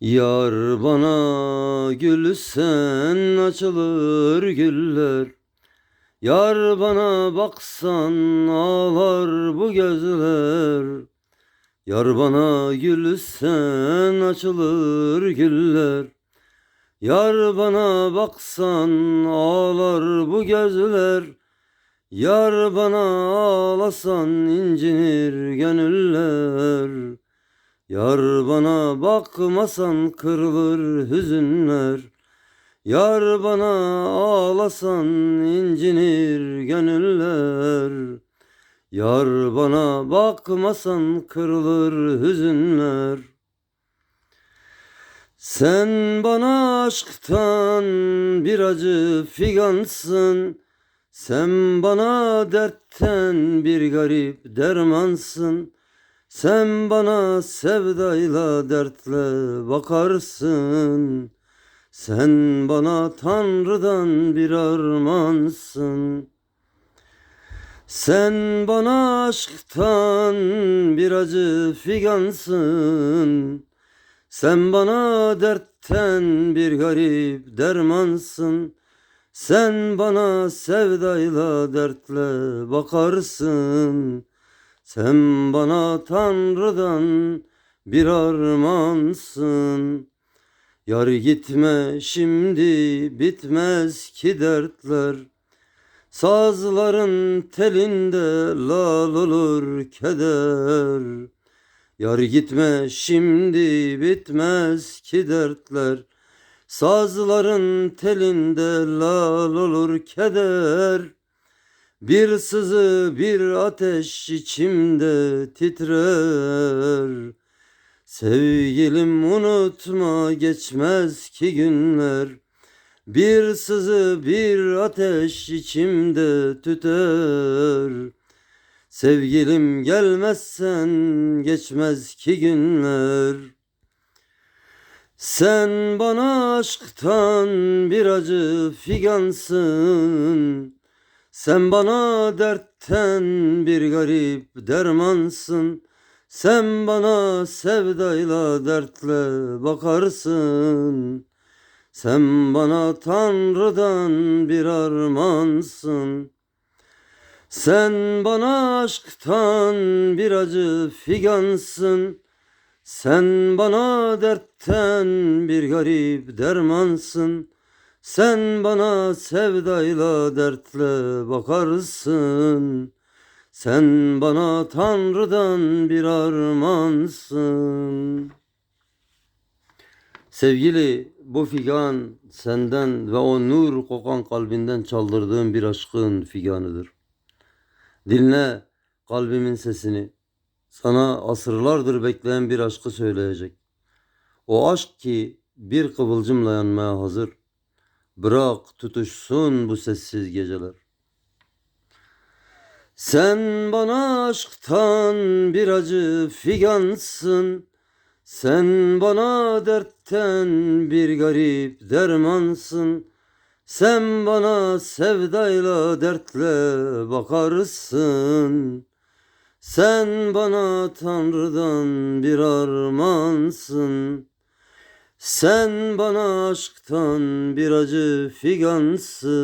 Yar bana gülsen açılır güller. Yar bana baksan ağlar bu gözler. Yar bana gülsen açılır güller. Yar bana baksan ağlar bu gözler. Yar bana ağlasan incinir gönüller Yar bana bakmasan kırılır hüzünler. Yar bana ağlasan incinir gönüller. Yar bana bakmasan kırılır hüzünler. Sen bana aşktan bir acı figansın. Sen bana dertten bir garip dermansın sen bana sevdayla dertle bakarsın. Sen bana Tanrı'dan bir armansın. Sen bana aşktan bir acı figansın. Sen bana dertten bir garip dermansın. Sen bana sevdayla dertle bakarsın. Sen bana Tanrı'dan bir armansın. Yar gitme şimdi bitmez ki dertler. Sazların telinde lal olur keder. Yar gitme şimdi bitmez ki dertler. Sazların telinde lal olur keder. Bir sızı bir ateş içimde titrer. Sevgilim unutma geçmez ki günler. Bir sızı bir ateş içimde tüter. Sevgilim gelmezsen geçmez ki günler. Sen bana aşktan bir acı figansın. Sen bana dertten bir garip dermansın. Sen bana sevdayla dertle bakarsın. Sen bana Tanrı'dan bir armansın. Sen bana aşktan bir acı figansın. Sen bana dertten bir garip dermansın. Sen bana sevdayla dertle bakarsın. Sen bana Tanrı'dan bir armansın. Sevgili bu figan senden ve o nur kokan kalbinden çaldırdığım bir aşkın figanıdır. Dinle kalbimin sesini. Sana asırlardır bekleyen bir aşkı söyleyecek. O aşk ki bir kıvılcımla yanmaya hazır. Bırak tutuşsun bu sessiz geceler. Sen bana aşktan bir acı figansın. Sen bana dertten bir garip dermansın. Sen bana sevdayla dertle bakarsın. Sen bana Tanrı'dan bir armansın. Sen bana aşktan bir acı figansın.